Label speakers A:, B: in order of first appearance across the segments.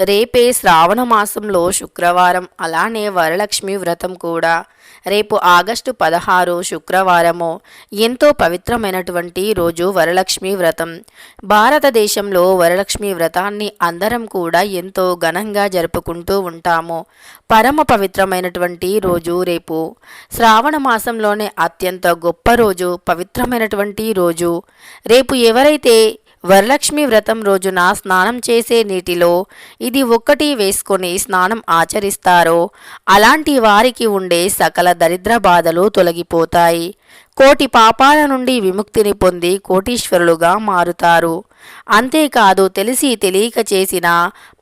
A: రేపే శ్రావణ మాసంలో శుక్రవారం అలానే వరలక్ష్మి వ్రతం కూడా. రేపు ఆగస్టు పదహారు శుక్రవారము ఎంతో పవిత్రమైనటువంటి రోజు వరలక్ష్మి వ్రతం. భారతదేశంలో వరలక్ష్మి వ్రతాన్ని అందరం కూడా ఎంతో ఘనంగా జరుపుకుంటూ ఉంటాము. పరమ పవిత్రమైనటువంటి రోజు రేపు. శ్రావణ మాసంలోనే అత్యంత గొప్ప రోజు పవిత్రమైనటువంటి రోజు. రేపు ఎవరైతే వరలక్ష్మి వ్రతం రోజున స్నానం చేసే నీటిలో ఇది ఒక్కటి వేసుకొని స్నానం ఆచరిస్తారో అలాంటి వారికి ఉండే సకల దరిద్ర బాధలు తొలగిపోతాయి. కోటి పాపాల నుండి విముక్తిని పొంది కోటీశ్వరులుగా మారుతారు. అంతేకాదు తెలిసి తెలియక చేసిన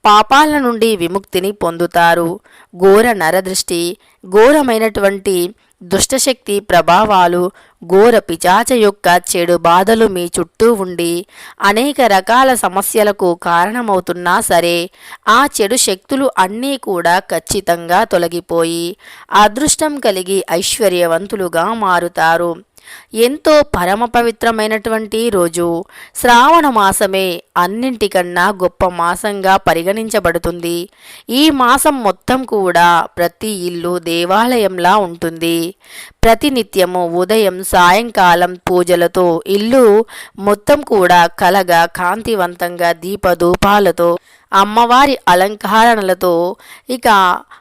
A: పాపాల నుండి విముక్తిని పొందుతారు. ఘోర నరదృష్టి ఘోరమైనటువంటి దుష్టశక్తి ప్రభావాలు ఘోర పిచాచ యొక్క చెడు బాధలు మీ చుట్టూ ఉండి అనేక రకాల సమస్యలకు కారణమవుతున్నా సరే ఆ చెడు శక్తులు అన్నీ కూడా ఖచ్చితంగా తొలగిపోయి అదృష్టం కలిగి ఐశ్వర్యవంతులుగా మారుతారు. ఎంతో పరమ పవిత్రమైనటువంటి రోజు. శ్రావణ మాసమే అన్నింటికన్నా గొప్ప మాసంగా పరిగణించబడుతుంది. ఈ మాసం మొత్తం కూడా ప్రతి ఇల్లు దేవాలయంలా ఉంటుంది. ప్రతినిత్యము ఉదయం సాయంకాలం పూజలతో ఇల్లు మొత్తం కూడా కలగా కాంతివంతంగా దీపధూపాలతో అమ్మవారి అలంకరణలతో ఇక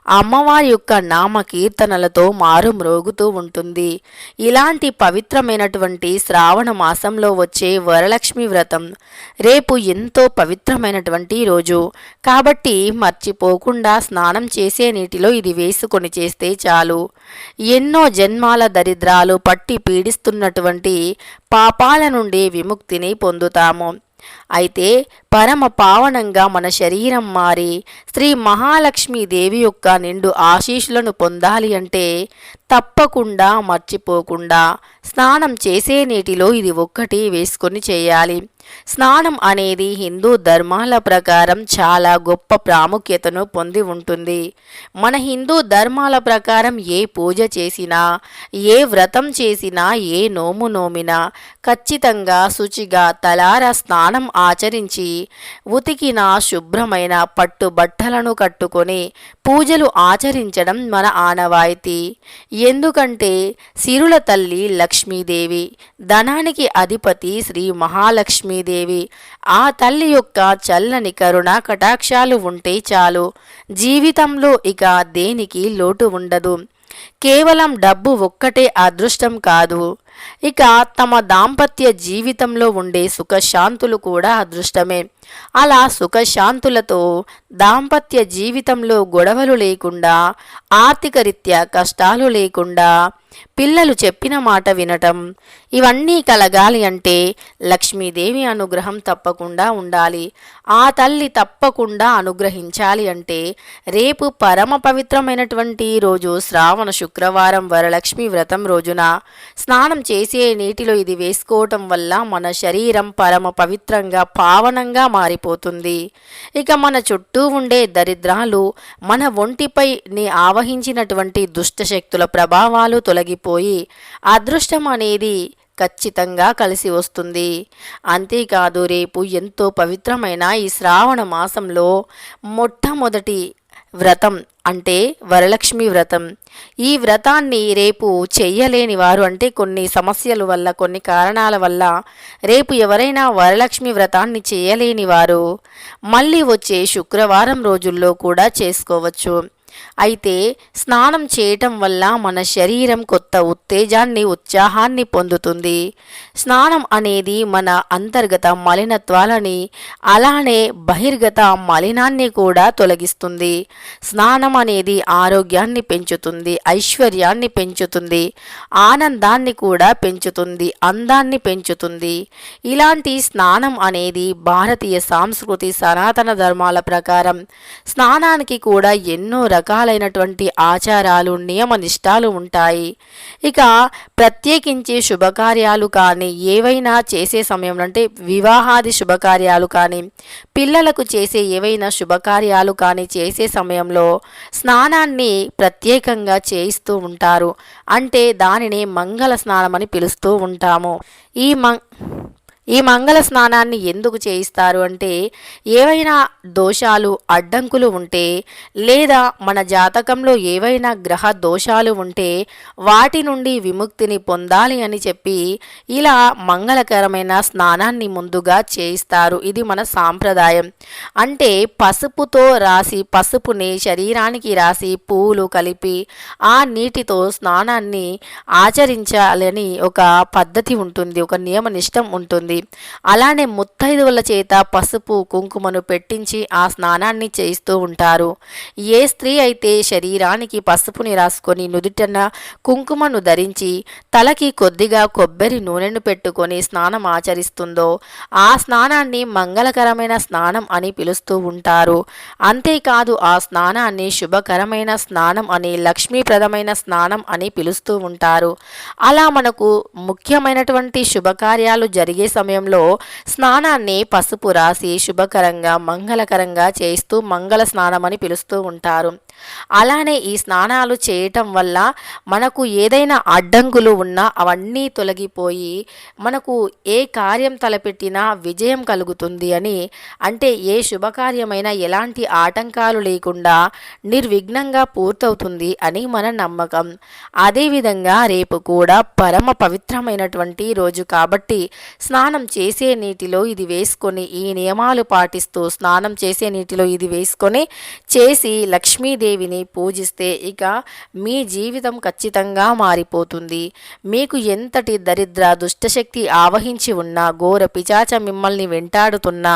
A: అమ్మవారి యొక్క నామ కీర్తనలతో మారు మ్రోగుతూ ఉంటుంది. ఇలాంటి పవిత్రమైనటువంటి శ్రావణ మాసంలో వచ్చే వరలక్ష్మి వ్రతం రేపు ఎంతో పవిత్రమైనటువంటి రోజు. కాబట్టి మర్చిపోకుండా స్నానం చేసే నీటిలో ఇది వేసుకొని చేస్తే చాలు. ఎన్నో జన్మాల దరిద్రాలు పట్టి పీడిస్తున్నటువంటి పాపాల నుండి విముక్తిని పొందుతాము. అయితే పరమ పావనంగా మన శరీరం మారి శ్రీ మహాలక్ష్మీదేవి యొక్క నిండు ఆశీస్సులను పొందాలి అంటే తప్పకుండా మర్చిపోకుండా స్నానం చేసే నీటిలో ఇది ఒక్కటి వేసుకొని చేయాలి. స్నానం అనేది హిందూ ధర్మాల ప్రకారం చాలా గొప్ప ప్రాముఖ్యతను పొంది ఉంటుంది. మన హిందూ ధర్మాల ప్రకారం ఏ పూజ చేసినా ఏ వ్రతం చేసినా ఏ నోము నోమినా ఖచ్చితంగా శుచిగా తలార స్నానం ఆచరించి ఉతికిన శుభ్రమైన పట్టు బట్టలను కట్టుకొని పూజలు ఆచరించడం మన ఆనవాయితీ. ఎందుకంటే సిరుల తల్లి లక్ష్మీదేవి ధనానికి అధిపతి శ్రీ మహాలక్ష్మి మహాలక్ష్మీదేవి ఆ తల్లి యొక్క చల్లని కరుణ కటాక్షాలు ఉంటే చాలు. జీవితంలో ఇక దేనికి లోటు ఉండదు. కేవలం డబ్బు ఒక్కటే అదృష్టం కాదు. ఇక తమ దాంపత్య జీవితంలో ఉండే సుఖశాంతులు కూడా అదృష్టమే. అలా సుఖశాంతులతో దాంపత్య జీవితంలో గొడవలు లేకుండా ఆర్థిక రీత్యా కష్టాలు లేకుండా పిల్లలు చెప్పిన మాట వినటం ఇవన్నీ కలగాలి అంటే లక్ష్మీదేవి అనుగ్రహం తప్పకుండా ఉండాలి. ఆ తల్లి తప్పకుండా అనుగ్రహించాలి అంటే రేపు పరమ పవిత్రమైనటువంటి రోజు శ్రావణ శుక్రవారం వరలక్ష్మి వ్రతం రోజున స్నానం చేసే నీటిలో ఇది వేసుకోవటం వల్ల మన శరీరం పరమ పవిత్రంగా పావనంగా మారిపోతుంది. ఇక మన చుట్టూ ఉండే దరిద్రాలు మన ఒంటిపై ని ఆవహించినటువంటి దుష్టశక్తుల ప్రభావాలు తొలగిపోయి అదృష్టం అనేది ఖచ్చితంగా కలిసి వస్తుంది. అంతేకాదు రేపు ఎంతో పవిత్రమైన ఈ శ్రావణ మాసంలో మొట్టమొదటి వ్రతం అంటే వరలక్ష్మి వ్రతం. ఈ వ్రతాన్ని రేపు చెయ్యలేని వారు అంటే కొన్ని సమస్యల వల్ల కొన్ని కారణాల వల్ల రేపు ఎవరైనా వరలక్ష్మి వ్రతాన్ని చేయలేని వారు మళ్ళీ వచ్చే శుక్రవారం రోజుల్లో కూడా చేసుకోవచ్చు. అయితే స్నానం చేయటం వల్ల మన శరీరం కొత్త ఉత్తేజాన్ని ఉత్సాహాన్ని పొందుతుంది. స్నానం అనేది మన అంతర్గత మలినత్వాలని అలానే బహిర్గత మలినాన్ని కూడా తొలగిస్తుంది. స్నానం అనేది ఆరోగ్యాన్ని పెంచుతుంది ఐశ్వర్యాన్ని పెంచుతుంది ఆనందాన్ని కూడా పెంచుతుంది అందాన్ని పెంచుతుంది. ఇలాంటి స్నానం అనేది భారతీయ సాంస్కృతి సనాతన ధర్మాల ప్రకారం స్నానానికి కూడా ఎన్నో రకాలైనటువంటి ఆచారాలు నియమ నిష్టాలు ఉంటాయి. ఇక ప్రత్యేకించి శుభకార్యాలు కానీ ఏవైనా చేసే సమయంలో అంటే వివాహాది శుభకార్యాలు కానీ పిల్లలకు చేసే ఏవైనా శుభకార్యాలు కానీ చేసే సమయంలో స్నానాన్ని ప్రత్యేకంగా చేయిస్తూ ఉంటారు. అంటే దానిని మంగళ స్నానం అని పిలుస్తూ ఉంటాము. ఈ మం ఈ మంగళ స్నానాన్ని ఎందుకు చేయిస్తారు అంటే ఏవైనా దోషాలు అడ్డంకులు ఉంటే లేదా మన జాతకంలో ఏవైనా గ్రహ దోషాలు ఉంటే వాటి నుండి విముక్తిని పొందాలి అని చెప్పి ఇలా మంగళకరమైన స్నానాన్ని ముందుగా చేయిస్తారు. ఇది మన సాంప్రదాయం. అంటే పసుపుతో రాసి పసుపుని శరీరానికి రాసి పువ్వులు కలిపి ఆ నీటితో స్నానాన్ని ఆచరించాలని ఒక పద్ధతి ఉంటుంది ఒక నియమనిష్టం ఉంటుంది. అలానే ముత్తైదువుల చేత పసుపు కుంకుమను పెట్టించి ఆ స్నానాన్ని చేయిస్తూ ఉంటారు. ఏ స్త్రీ అయితే శరీరానికి పసుపుని రాసుకొని నుదుటన కుంకుమను ధరించి తలకి కొద్దిగా కొబ్బరి నూనెను పెట్టుకొని స్నానం ఆచరిస్తుందో ఆ స్నానాన్ని మంగళకరమైన స్నానం అని పిలుస్తూ ఉంటారు. అంతేకాదు ఆ స్నానాన్ని శుభకరమైన స్నానం అని లక్ష్మీప్రదమైన స్నానం అని పిలుస్తూ ఉంటారు. అలా మనకు ముఖ్యమైనటువంటి శుభకార్యాలు జరిగే సమయంలో స్నానాన్ని పసుపు రాసి శుభకరంగా మంగళకరంగా చేస్తూ మంగళ స్నానం అని పిలుస్తూ ఉంటారు. అలానే ఈ స్నానాలు చేయటం వల్ల మనకు ఏదైనా అడ్డంకులు ఉన్నా అవన్నీ తొలగిపోయి మనకు ఏ కార్యం తలపెట్టినా విజయం కలుగుతుంది అని. అంటే ఏ శుభకార్యమైనా ఎలాంటి ఆటంకాలు లేకుండా నిర్విఘ్నంగా పూర్తవుతుంది అని మన నమ్మకం. అదేవిధంగా రేపు కూడా పరమ పవిత్రమైనటువంటి రోజు కాబట్టి స్నానం చేసే నీటిలో ఇది వేసుకొని ఈ నియమాలు పాటిస్తూ స్నానం చేసే నీటిలో ఇది వేసుకొని చేసి లక్ష్మీదేవి లక్ష్మీదేవిని పూజిస్తే ఇక మీ జీవితం ఖచ్చితంగా మారిపోతుంది. మీకు ఎంతటి దరిద్ర దుష్టశక్తి ఆవహించి ఉన్నా ఘోర పిచాచ మిమ్మల్ని వెంటాడుతున్నా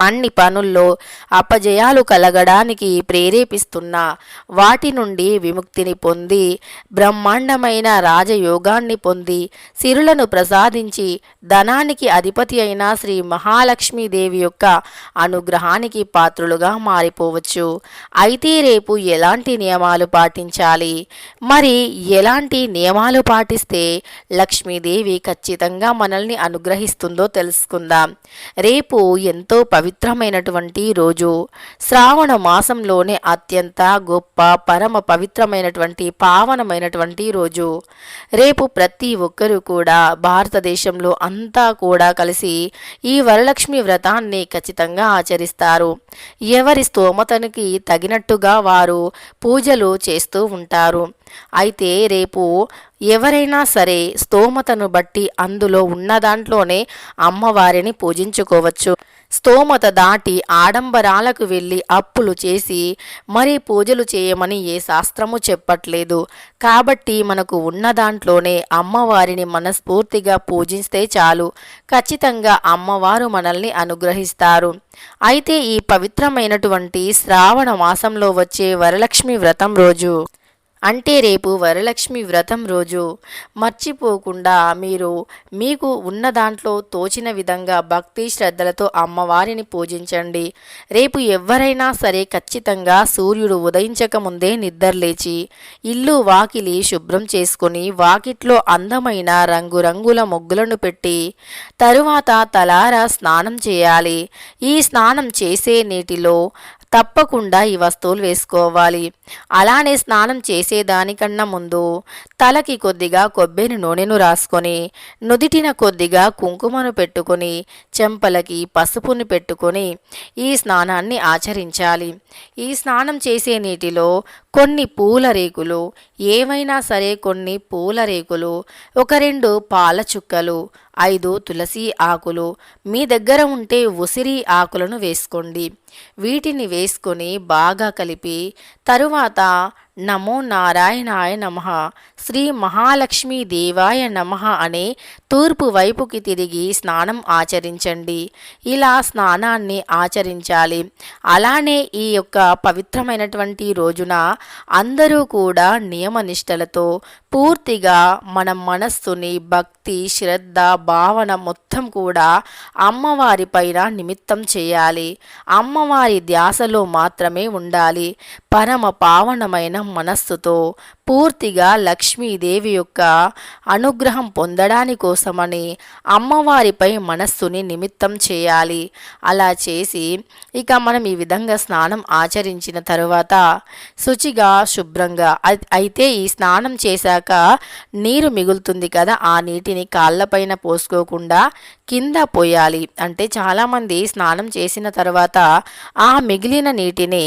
A: అన్ని పనుల్లో అపజయాలు కలగడానికి ప్రేరేపిస్తున్న వాటి నుండి విముక్తిని పొంది బ్రహ్మాండమైన రాజయోగాన్ని పొంది సిరులను ప్రసాదించి ధనానికి అధిపతి అయిన శ్రీ మహాలక్ష్మీదేవి యొక్క అనుగ్రహానికి పాత్రులుగా మారిపోవచ్చు. అయితే రేపు ఎలాంటి నియమాలు పాటించాలి? మరి ఎలాంటి నియమాలు పాటిస్తే లక్ష్మీదేవి ఖచ్చితంగా మనల్ని అనుగ్రహిస్తుందో తెలుసుకుందాం. రేపు ఎంతో పవిత్రమైనటువంటి రోజు. శ్రావణ మాసంలోనే అత్యంత గొప్ప పరమ పవిత్రమైనటువంటి పావనమైనటువంటి రోజు. రేపు ప్రతి ఒక్కరూ కూడా భారతదేశంలో అంతా కూడా కలిసి ఈ వరలక్ష్మి వ్రతాన్ని ఖచ్చితంగా ఆచరిస్తారు. ఎవరి స్తోమతనికి తగినట్టుగా వారు పూజలు చేస్తూ ఉంటారు. అయితే రేపు ఎవరైనా సరే స్తోమతను బట్టి అందులో ఉన్న దాంట్లోనే అమ్మవారిని పూజించుకోవచ్చు. స్తోమత దాటి ఆడంబరాలకు వెళ్ళి అప్పులు చేసి మరీ పూజలు చేయమని ఏ శాస్త్రము చెప్పట్లేదు. కాబట్టి మనకు ఉన్న దాంట్లోనే అమ్మవారిని మనస్ఫూర్తిగా పూజిస్తే చాలు. ఖచ్చితంగా అమ్మవారు మనల్ని అనుగ్రహిస్తారు. అయితే ఈ పవిత్రమైనటువంటి శ్రావణ మాసంలో వచ్చే వరలక్ష్మి వ్రతం రోజు అంటే రేపు వరలక్ష్మి వ్రతం రోజు. మర్చిపోకుండా మీరు మీకు ఉన్న దాంట్లో తోచిన విధంగా భక్తి శ్రద్ధలతో అమ్మవారిని పూజించండి. రేపు ఎవరైనా సరే ఖచ్చితంగా సూర్యుడు ఉదయించక ముందే నిద్రలేచి ఇల్లు వాకిలి శుభ్రం చేసుకొని వాకిట్లో అందమైన రంగురంగుల ముగ్గులను పెట్టి తరువాత తలారా స్నానం చేయాలి. ఈ స్నానం చేసే నీటిలో తప్పకుండా ఈ వస్తువులు వేసుకోవాలి. అలానే స్నానం చేసేదానికన్నా ముందు తలకి కొద్దిగా కొబ్బరి నూనెను రాసుకొని నుదిటిన కొద్దిగా కుంకుమను పెట్టుకొని చెంపలకి పసుపును పెట్టుకొని ఈ స్నానాన్ని ఆచరించాలి. ఈ స్నానం చేసే నీటిలో కొన్ని పూల రేకులు ఏవైనా సరే కొన్ని పూల రేకులు ఒక రెండు పాల చుక్కలు ఐదు తులసి ఆకులు. మీ దగ్గర ఉంటే ఉసిరి ఆకులను వేసుకోండి. వీటిని వేసుకొని బాగా కలిపి తరువాత నమో నారాయణాయ నమ. శ్రీ మహాలక్ష్మీ దేవాయ నమ అనే తూర్పు వైపుకి తిరిగి స్నానం ఆచరించండి. ఇలా స్నానాన్ని ఆచరించాలి. అలానే ఈ యొక్క పవిత్రమైనటువంటి రోజున అందరూ కూడా నియమనిష్టలతో పూర్తిగా మన మనస్సుని భక్తి శ్రద్ధ భావన మొత్తం కూడా అమ్మవారి పైన నిమిత్తం చేయాలి. అమ్మవారి ధ్యాసలో మాత్రమే ఉండాలి. పరమ పావనమైన మనస్సుతో పూర్తిగా లక్ష్మీదేవి యొక్క అనుగ్రహం పొందడాని కోసమని అమ్మవారిపై మనస్సుని నిమిత్తం చేయాలి. అలా చేసి ఇక మనం ఈ విధంగా స్నానం ఆచరించిన తరువాత శుచిగా శుభ్రంగా అయితే ఈ స్నానం చేశాక నీరు మిగులుతుంది కదా ఆ నీటిని కాళ్ళపైన పోసుకోకుండా కింద పోయాలి. అంటే చాలామంది స్నానం చేసిన తర్వాత ఆ మిగిలిన నీటిని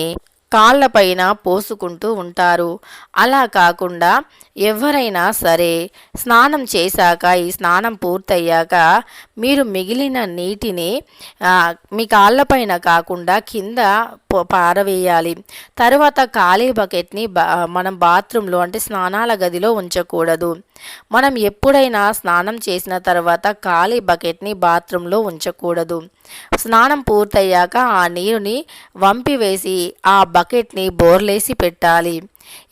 A: కాళ్ళపైన పోసుకుంటూ ఉంటారు. అలా కాకుండా ఎవరైనా సరే స్నానం చేశాక ఈ స్నానం పూర్తయ్యాక మీరు మిగిలిన నీటిని మీ కాళ్ళపైన కాకుండా కింద పారవేయాలి. తర్వాత ఖాళీ బకెట్ని మనం బాత్రూంలో అంటే స్నానాల గదిలో ఉంచకూడదు. మనం ఎప్పుడైనా స్నానం చేసిన తర్వాత ఖాళీ బకెట్ని బాత్రూంలో ఉంచకూడదు. స్నానం పూర్తయ్యాక ఆ నీరుని వంపివేసి ఆ బకెట్ని బోర్లేసి పెట్టాలి.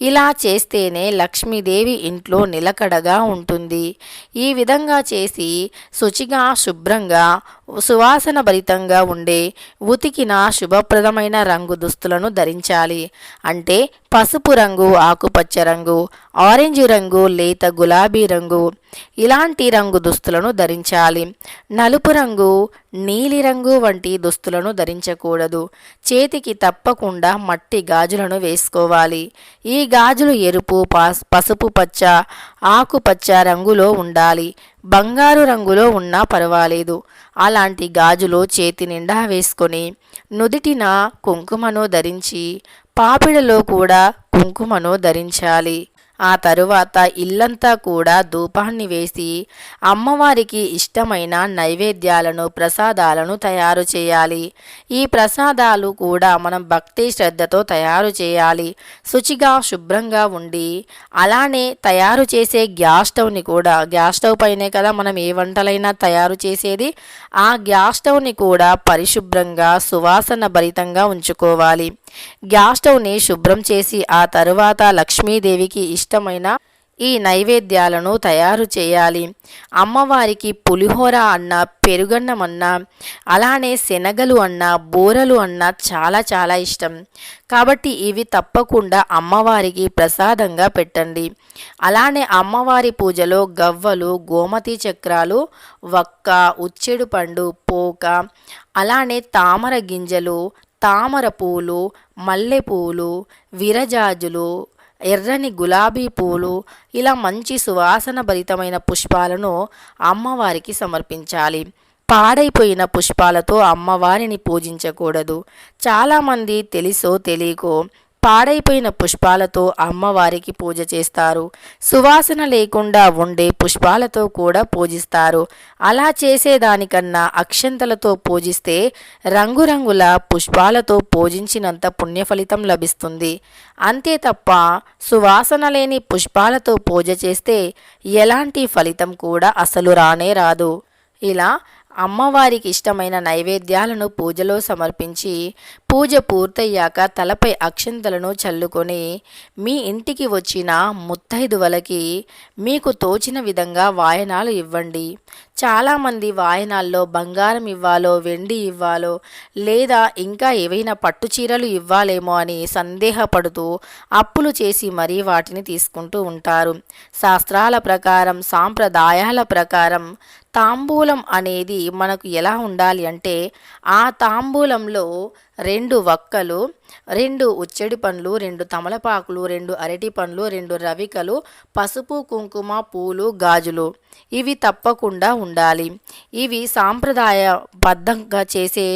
A: ఇలా చేస్తేనే లక్ష్మీదేవి ఇంట్లో నిలకడగా ఉంటుంది. ఈ విధంగా చేసి శుచిగా శుభ్రంగా సువాసన భరితంగా ఉండే ఉతికిన శుభప్రదమైన రంగు దుస్తులను ధరించాలి. అంటే పసుపు రంగు ఆకుపచ్చ రంగు ఆరెంజ్ రంగు లేత గులాబీ రంగు ఇలాంటి రంగు దుస్తులను ధరించాలి. నలుపు రంగు నీలిరంగు వంటి దుస్తులను ధరించకూడదు. చేతికి తప్పకుండా మట్టి గాజులను వేసుకోవాలి. ఈ గాజులు ఎరుపు పాస్ పసుపు పచ్చ ఆకుపచ్చ రంగులో ఉండాలి. బంగారు రంగులో ఉన్నా పర్వాలేదు. అలాంటి గాజులు చేతి నిండా వేసుకొని నుదిటిన కుంకుమను ధరించి పాపిడలో కూడా కుంకుమను ధరించాలి. ఆ తరువాత ఇల్లంతా కూడా ధూపాన్ని వేసి అమ్మవారికి ఇష్టమైన నైవేద్యాలను ప్రసాదాలను తయారు చేయాలి. ఈ ప్రసాదాలు కూడా మనం భక్తి శ్రద్ధతో తయారు చేయాలి. శుచిగా శుభ్రంగా ఉండి అలానే తయారు చేసే గ్యాస్ స్టవ్ని కూడా గ్యాస్ స్టవ్ పైనే కదా మనం ఏ వంటలైనా తయారు చేసేది ఆ గ్యాస్ స్టవ్ని కూడా పరిశుభ్రంగా సువాసన భరితంగా ఉంచుకోవాలి. గ్యాస్ స్టవ్ని శుభ్రం చేసి ఆ తరువాత లక్ష్మీదేవికి ఇష్ట ఇష్టమైన ఈ నైవేద్యాలను తయారు చేయాలి. అమ్మవారికి పులిహోర అన్న పెరుగన్నం అన్న అలానే శనగలు అన్న బూరలు అన్న చాలా చాలా ఇష్టం. కాబట్టి ఇవి తప్పకుండా అమ్మవారికి ప్రసాదంగా పెట్టండి. అలానే అమ్మవారి పూజలో గవ్వలు గోమతి చక్రాలు వక్క ఉచ్చెడు పండు పోక అలానే తామర గింజలు తామర పూలు మల్లె పూలు విరజాజులు ఎర్రని గులాబీ పూలు ఇలా మంచి సువాసన భరితమైన పుష్పాలను అమ్మవారికి సమర్పించాలి. పాడైపోయిన పుష్పాలతో అమ్మవారిని పూజించకూడదు. చాలామంది తెలుసో తెలియకో పాడైపోయిన పుష్పాలతో అమ్మవారికి పూజ చేస్తారు. సువాసన లేకుండా ఉండే పుష్పాలతో కూడా పూజిస్తారు. అలా చేసేదానికన్నా అక్షంతలతో పూజిస్తే రంగురంగుల పుష్పాలతో పూజించినంత పుణ్యఫలితం లభిస్తుంది. అంతే తప్ప సువాసన లేని పుష్పాలతో పూజ చేస్తే ఎలాంటి ఫలితం కూడా అసలు రానే రాదు. ఇలా అమ్మవారికి ఇష్టమైన నైవేద్యాలను పూజలో సమర్పించి పూజ పూర్తయ్యాక తలపై అక్షంతలను చల్లుకొని మీ ఇంటికి వచ్చిన ముత్తైదువలకి మీకు తోచిన విధంగా వాయనాలు ఇవ్వండి. చాలామంది వాయనాల్లో బంగారం ఇవ్వాలో వెండి ఇవ్వాలో లేదా ఇంకా ఏవైనా పట్టు చీరలు ఇవ్వాలేమో అని సందేహపడుతూ అప్పులు చేసి మరీ వాటిని తీసుకుంటూ ఉంటారు. శాస్త్రాల ప్రకారం సాంప్రదాయాల ప్రకారం తాంబూలం అనేది మనకు ఎలా ఉండాలి అంటే ఆ తాంబూలంలో రెండు వక్కలు రెండు ఉచ్చడి పండ్లు రెండు తమలపాకులు రెండు అరటి పండ్లు రెండు రవికలు పసుపు కుంకుమ పూలు గాజులు. ఇవి తప్పకుండా ఉండాలి. ఇవి సాంప్రదాయబద్ధంగా చేసే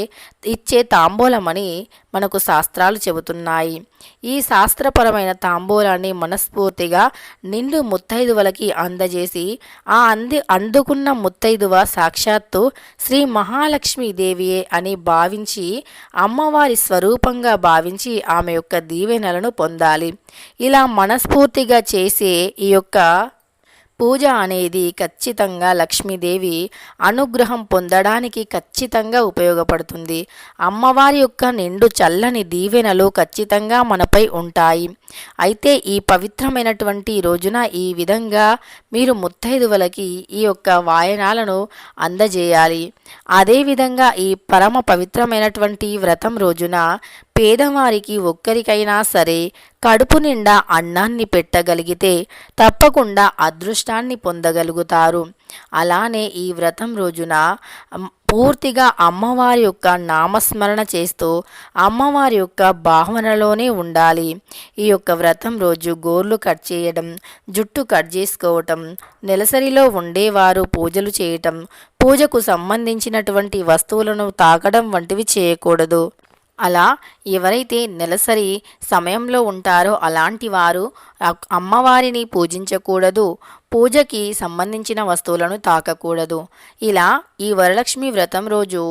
A: ఇచ్చే తాంబూలమని మనకు శాస్త్రాలు చెబుతున్నాయి. ఈ శాస్త్రపరమైన తాంబూలాన్ని మనస్ఫూర్తిగా నిండు ముత్తైదువలకి అందజేసి ఆ అంది అందుకున్న ముత్తైదువ సాక్షాత్తు శ్రీ మహాలక్ష్మీదేవియే అని భావించి అమ్మవారి స్వరూపంగా భావించి ఆమె యొక్క దీవెనలను పొందాలి. ఇలా మనస్ఫూర్తిగా చేసే ఈ యొక్క పూజ అనేది ఖచ్చితంగా లక్ష్మీదేవి అనుగ్రహం పొందడానికి ఖచ్చితంగా ఉపయోగపడుతుంది. అమ్మవారి యొక్క నిండు చల్లని దీవెనలు ఖచ్చితంగా మనపై ఉంటాయి. అయితే ఈ పవిత్రమైనటువంటి రోజున ఈ విధంగా మీరు ముత్తైదువులకి ఈ యొక్క వాయనాలను అందజేయాలి. అదేవిధంగా ఈ పరమ పవిత్రమైనటువంటి వ్రతం రోజున పేదవారికి ఒక్కరికైనా సరే కడుపు నిండా అన్నాన్ని పెట్టగలిగితే తప్పకుండా అదృష్టాన్ని పొందగలుగుతారు. అలానే ఈ వ్రతం రోజున పూర్తిగా అమ్మవారి యొక్క నామస్మరణ చేస్తూ అమ్మవారి యొక్క భావనలోనే ఉండాలి. ఈ యొక్క వ్రతం రోజు గోర్లు కట్ చేయడం జుట్టు కట్ చేసుకోవటం నెలసరిలో ఉండేవారు పూజలు చేయటం పూజకు సంబంధించినటువంటి వస్తువులను తాకడం వంటివి చేయకూడదు. అలా ఎవరైతే నెలసరి సమయంలో ఉంటారో అలాంటి వారు అమ్మవారిని పూజించకూడదు పూజకి సంబంధించిన వస్తువులను తాకకూడదు. ఇలా ఈ వరలక్ష్మి వ్రతం రోజు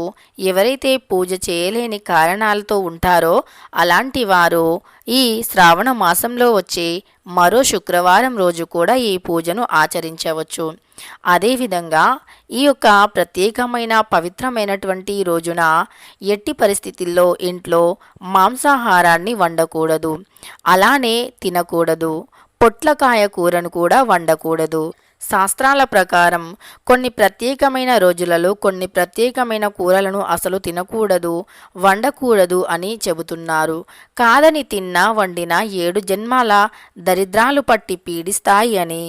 A: ఎవరైతే పూజ చేయలేని కారణాలతో ఉంటారో అలాంటి వారు ఈ శ్రావణ మాసంలో వచ్చే మరో శుక్రవారం రోజు కూడా ఈ పూజను ఆచరించవచ్చు. అదేవిధంగా ఈ యొక్క ప్రత్యేకమైన పవిత్రమైనటువంటి రోజున ఎట్టి పరిస్థితుల్లో ఇంట్లో మాంసాహారాన్ని వండకూడదు. అలానే తినకూడదు. పొట్లకాయ కూరను కూడా వండకూడదు. శాస్త్రాల ప్రకారం కొన్ని ప్రత్యేకమైన రోజులలో కొన్ని ప్రత్యేకమైన కూరలను అసలు తినకూడదు వండకూడదు అని చెబుతున్నారు. కాదని తిన్నా వండినా ఏడు జన్మాల దరిద్రాలు పట్టి పీడిస్తాయి అని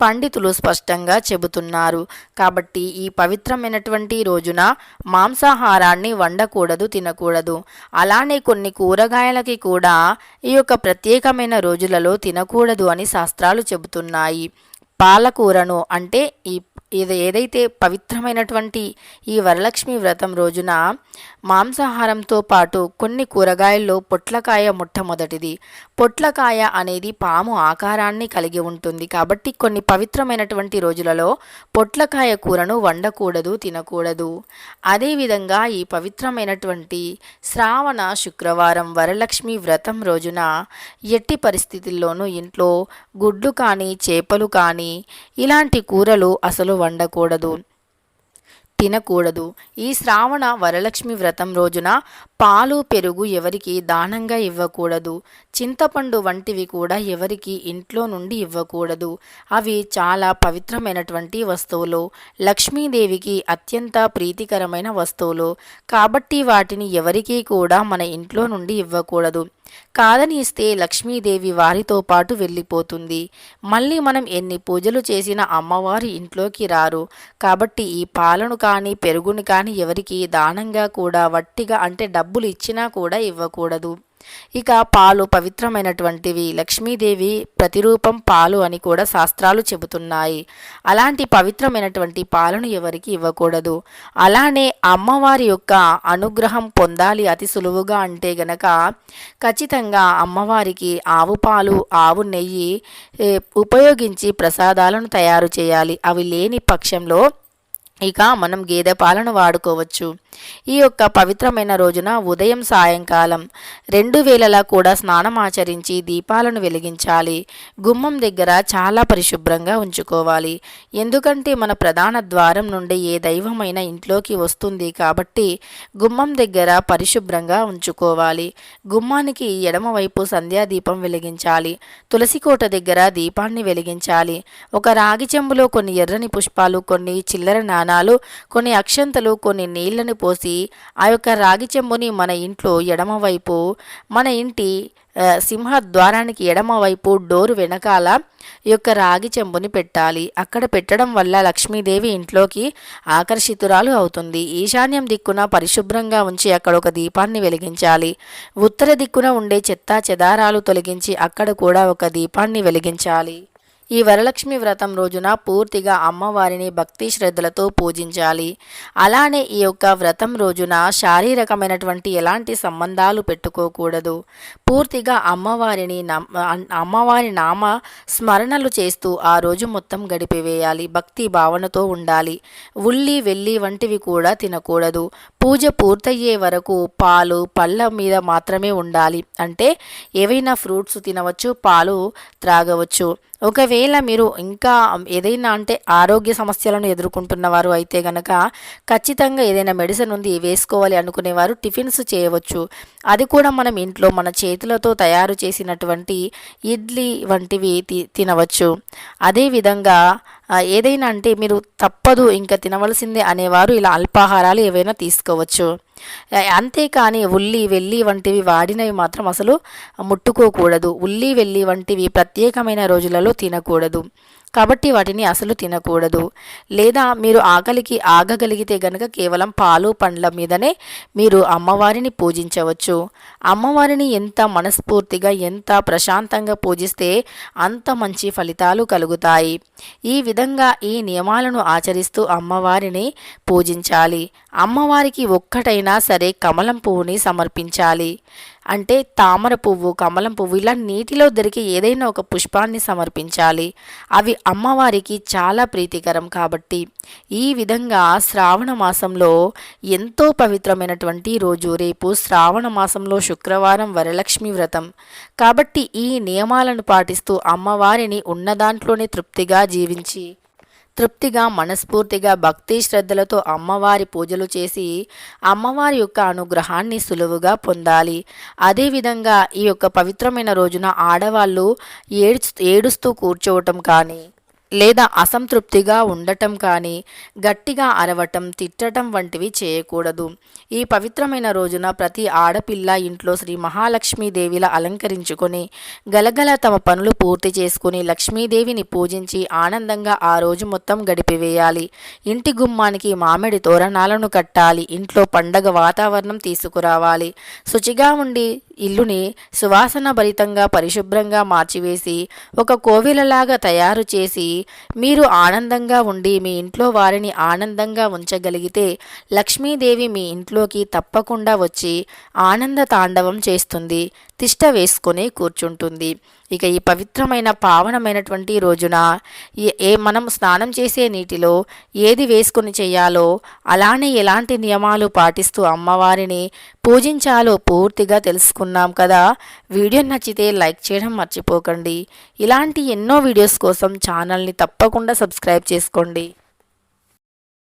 A: పండితులు స్పష్టంగా చెబుతున్నారు. కాబట్టి ఈ పవిత్రమైనటువంటి రోజున మాంసాహారాన్ని వండకూడదు తినకూడదు. అలానే కొన్ని కూరగాయలకి కూడా ఈ యొక్క ప్రత్యేకమైన రోజులలో తినకూడదు అని శాస్త్రాలు చెబుతున్నాయి. పాలకూరను అంటే ఈ ఇది ఏదైతే పవిత్రమైనటువంటి ఈ వరలక్ష్మి వ్రతం రోజున మాంసాహారంతో పాటు కొన్ని కూరగాయల్లో పొట్లకాయ మొట్టమొదటిది. పొట్లకాయ అనేది పాము ఆకారాన్ని కలిగి ఉంటుంది. కాబట్టి కొన్ని పవిత్రమైనటువంటి రోజులలో పొట్లకాయ కూరను వండకూడదు తినకూడదు. అదేవిధంగా ఈ పవిత్రమైనటువంటి శ్రావణ శుక్రవారం వరలక్ష్మి వ్రతం రోజున ఎట్టి పరిస్థితుల్లోనూ ఇంట్లో గుడ్లు కానీ చేపలు కానీ ఇలాంటి కూరలు అసలు వండకూడదు. తినకూడదు. ఈ శ్రావణ వరలక్ష్మి వ్రతం రోజున పాలు పెరుగు ఎవరికి దానంగా ఇవ్వకూడదు. చింతపండు వంటివి కూడా ఎవరికి ఇంట్లో నుండి ఇవ్వకూడదు. అవి చాలా పవిత్రమైనటువంటి వస్తువులు. లక్ష్మీదేవికి అత్యంత ప్రీతికరమైన వస్తువులు. కాబట్టి వాటిని ఎవరికీ కూడా మన ఇంట్లో నుండి ఇవ్వకూడదు. కాదని ఇస్తే లక్ష్మీదేవి వారితో పాటు వెళ్ళిపోతుంది. మళ్ళీ మనం ఎన్ని పూజలు చేసినా అమ్మవారి ఇంట్లోకి రారు. కాబట్టి ఈ పాలను కానీ పెరుగుని కానీ ఎవరికి దానంగా కూడా వట్టిగా అంటే డబ్బులు ఇచ్చినా కూడా ఇవ్వకూడదు. ఇక పాలు పవిత్రమైనటువంటివి. లక్ష్మీదేవి ప్రతిరూపం పాలు అని కూడా శాస్త్రాలు చెబుతున్నాయి. అలాంటి పవిత్రమైనటువంటి పాలను ఎవరికి ఇవ్వకూడదు. అలానే అమ్మవారి యొక్క అనుగ్రహం పొందాలి అతి సులువుగా అంటే గనక ఖచ్చితంగా అమ్మవారికి ఆవు పాలు ఆవు నెయ్యి ఉపయోగించి ప్రసాదాలను తయారు చేయాలి. అవి లేని పక్షంలో ఇక మనం గేదె పాలను వాడుకోవచ్చు. ఈ యొక్క పవిత్రమైన రోజున ఉదయం సాయంకాలం రెండు వేళలా కూడా స్నానం ఆచరించి దీపాలను వెలిగించాలి. గుమ్మం దగ్గర చాలా పరిశుభ్రంగా ఉంచుకోవాలి. ఎందుకంటే మన ప్రధాన ద్వారం నుండి ఏ దైవమైన ఇంట్లోకి వస్తుంది కాబట్టి గుమ్మం దగ్గర పరిశుభ్రంగా ఉంచుకోవాలి. గుమ్మానికి ఎడమవైపు సంధ్యాదీపం వెలిగించాలి. తులసి కోట దగ్గర దీపాన్ని వెలిగించాలి. ఒక రాగి చెంబులో కొన్ని ఎర్రని పుష్పాలు కొన్ని చిల్లర నాణాలు కొన్ని అక్షంతలు కొన్ని నీళ్ళను పోసి ఆ యొక్క రాగి చెంబుని మన ఇంట్లో ఎడమవైపు మన ఇంటి సింహ సింహద్వారానికి ఎడమవైపు డోరు వెనకాల ఈ యొక్క రాగి చెంబుని పెట్టాలి. అక్కడ పెట్టడం వల్ల లక్ష్మీదేవి ఇంట్లోకి ఆకర్షితురాలు అవుతుంది. ఈశాన్యం దిక్కున పరిశుభ్రంగా ఉంచి అక్కడ ఒక దీపాన్ని వెలిగించాలి. ఉత్తర దిక్కున ఉండే చెత్త చెదారాలు తొలగించి అక్కడ కూడా ఒక దీపాన్ని వెలిగించాలి. ఈ వరలక్ష్మి వ్రతం రోజున పూర్తిగా అమ్మవారిని భక్తి శ్రద్ధలతో పూజించాలి. అలానే ఈ యొక్క వ్రతం రోజున శారీరకమైనటువంటి ఎలాంటి సంబంధాలు పెట్టుకోకూడదు. పూర్తిగా అమ్మవారిని అమ్మవారి నామ స్మరణలు చేస్తూ ఆ రోజు మొత్తం గడిపివేయాలి. భక్తి భావనతో ఉండాలి. ఉల్లి వెల్లి వంటివి కూడా తినకూడదు. పూజ పూర్తయ్యే వరకు పాలు పళ్ళ మీద మాత్రమే ఉండాలి. అంటే ఏవైనా ఫ్రూట్స్ తినవచ్చు పాలు త్రాగవచ్చు. ఒకవేళ మీరు ఇంకా ఏదైనా అంటే ఆరోగ్య సమస్యలను ఎదుర్కొంటున్న వారు అయితే గనక ఖచ్చితంగా ఏదైనా మెడిసిన్ ఉంది వేసుకోవాలి అనుకునేవారు టిఫిన్స్ చేయవచ్చు. అది కూడా మనం ఇంట్లో మన చేతులతో తయారు చేసినటువంటి ఇడ్లీ వంటివి తి- తినవచ్చు. అదేవిధంగా ఏదైనా అంటే మీరు తప్పదు ఇంకా తినవలసిందే అనేవారు ఇలా అల్పాహారాలు ఏవైనా తీసుకోవచ్చు. అంతేకాని ఉల్లి వెల్లి వంటివి వాడినవి మాత్రం అసలు ముట్టుకోకూడదు. ఉల్లి వెల్లి వంటివి ప్రత్యేకమైన రోజులలో తినకూడదు. కాబట్టి వాటిని అసలు తినకూడదు. లేదా మీరు ఆకలికి ఆగగలిగితే గనక కేవలం పాలు పండ్ల మీదనే మీరు అమ్మవారిని పూజించవచ్చు. అమ్మవారిని ఎంత మనస్ఫూర్తిగా ఎంత ప్రశాంతంగా పూజిస్తే అంత మంచి ఫలితాలు కలుగుతాయి. ఈ విధంగా ఈ నియమాలను ఆచరిస్తూ అమ్మవారిని పూజించాలి. అమ్మవారికి ఒక్కటైనా సరే కమలం పువ్వుని సమర్పించాలి. అంటే తామర పువ్వు కమలం పువ్వు ఇలా నీటిలో దొరికి ఏదైనా ఒక పుష్పాన్ని సమర్పించాలి. అవి అమ్మవారికి చాలా ప్రీతికరం కాబట్టి ఈ విధంగా శ్రావణ మాసంలో ఎంతో పవిత్రమైనటువంటి రోజు రేపు శ్రావణ మాసంలో శుక్రవారం వరలక్ష్మి వ్రతం. కాబట్టి ఈ నియమాలను పాటిస్తూ అమ్మవారిని ఉన్న దాంట్లోనే తృప్తిగా జీవించి తృప్తిగా మనస్ఫూర్తిగా భక్తి శ్రద్ధలతో అమ్మవారి పూజలు చేసి అమ్మవారి యొక్క అనుగ్రహాన్ని సులువుగా పొందాలి. అదేవిధంగా ఈ యొక్క పవిత్రమైన రోజున ఆడవాళ్ళు ఏడు ఏడుస్తూ కూర్చోవటం కానీ లేదా అసంతృప్తిగా ఉండటం కానీ గట్టిగా అరవటం తిట్టటం వంటివి చేయకూడదు. ఈ పవిత్రమైన రోజున ప్రతి ఆడపిల్ల ఇంట్లో శ్రీ మహాలక్ష్మీదేవిలా అలంకరించుకొని గలగల తమ పనులు పూర్తి చేసుకుని లక్ష్మీదేవిని పూజించి ఆనందంగా ఆ రోజు మొత్తం గడిపివేయాలి. ఇంటి గుమ్మానికి మామిడి తోరణాలను కట్టాలి. ఇంట్లో పండగ వాతావరణం తీసుకురావాలి. శుచిగా ఉండి ఇల్లుని సువాసన భరితంగా పరిశుభ్రంగా మార్చివేసి ఒక కోవిలలాగా తయారు చేసి మీరు ఆనందంగా ఉండి మీ ఇంట్లో వారిని ఆనందంగా ఉంచగలిగితే లక్ష్మీదేవి మీ ఇంట్లోకి తప్పకుండా వచ్చి ఆనంద తాండవం చేస్తుంది తిష్ట వేసుకొని కూర్చుంటుంది. ఇక ఈ పవిత్రమైన పావనమైనటువంటి రోజున ఏ మనం స్నానం చేసే నీటిలో ఏది వేసుకుని చేయాలో అలానే ఎలాంటి నియమాలు పాటిస్తూ అమ్మవారిని పూజించాలో పూర్తిగా తెలుసుకున్నాం కదా. వీడియో నచ్చితే లైక్ చేయడం మర్చిపోకండి. ఇలాంటి ఎన్నో వీడియోస్ కోసం ఛానల్ని తప్పకుండా సబ్స్క్రైబ్ చేసుకోండి.